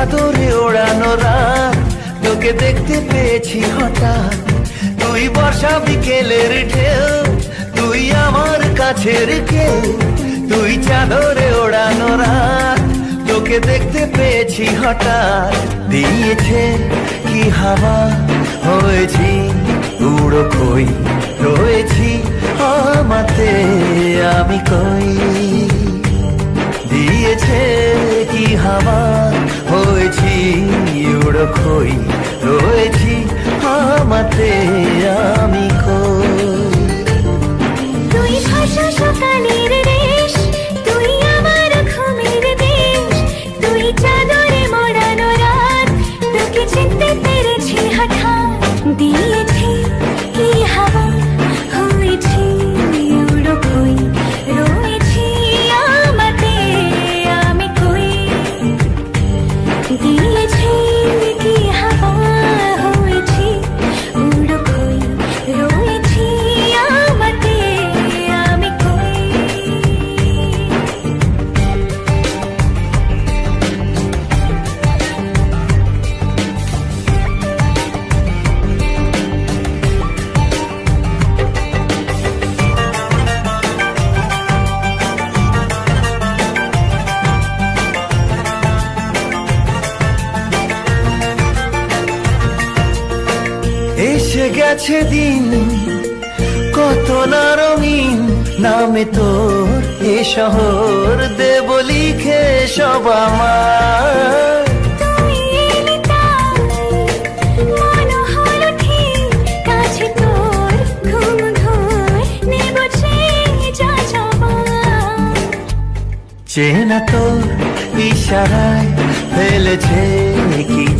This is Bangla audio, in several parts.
চাদরে ওড়ানো রাত। তোকে দেখতে পেয়েছি হঠাৎ। তুই বর্ষা বিকেলের ঢেউ। তুই আমার কাছের কেউ। তুই চাদরে ওড়ানো রাত। তোকে দেখতে পেয়েছি হঠাৎ। দিয়েছে কি হাওয়া? হয়েছি উড়ো কই রয়েছি আমাতে। আমি কই? উড়ো খই রয়েছি আমাতে আমি এসে গেছে দিন কত না রঙিন নামে তোর এ শহর দেব লিখে সব আমার। চেনা তোর ইশারায় ফেলেছে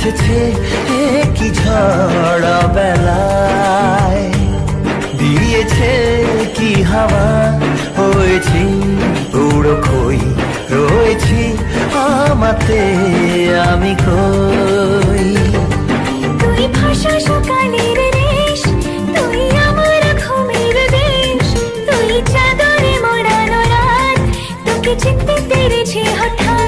এসেছে কি ঝড় বেলায়। দিয়েছে কি হাওয়া? হয়েছি উড়ো খই রয়েছি আমাতে আমি কই তুই ভাষা সকালের রেশ, তুই আমার ঘুমের তুই চাদরে রাত, তোকে চিনতে পেরেছি হঠাৎ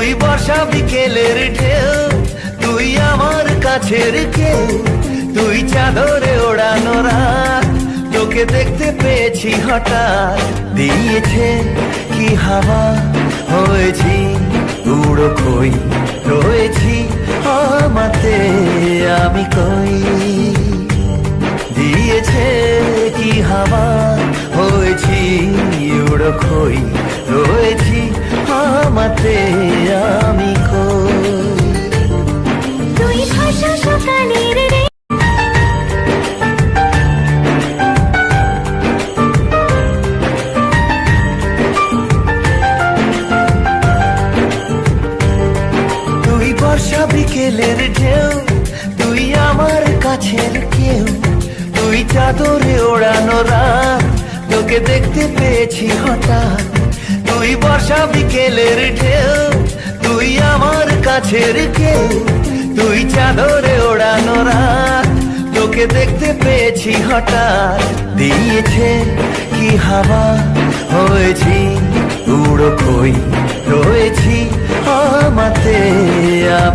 তুই বর্ষা বিকেলের ঢেউ, তুই আমার কাছের কেউ, তুই চাদরে ওড়ানো রাত, তোকে দেখতে পেয়েছি হঠাৎ, দিয়েছে কি হাওয়া, হয়েছি উড়ো কই রয়েছি আমাতে, আমি কই? দিয়েছে কি হাওয়া, হয়েছি উড়ো খই, রয়েছি আমাতে নিয়েও তুই চাদরে ওড়ানো রাত। তোকে দেখতে পেয়েছি হঠাৎ। তুই বর্ষা বিকেলের ঢেউ তুই আমার কাছের কেউ। তুই চাদরে ওড়ানো রাত, তোকে দেখতে পেয়েছি হঠাৎ। দিয়েছে কি হাওয়া? হয়েছি উড়ো কই? রয়েছি আমাতে আমি।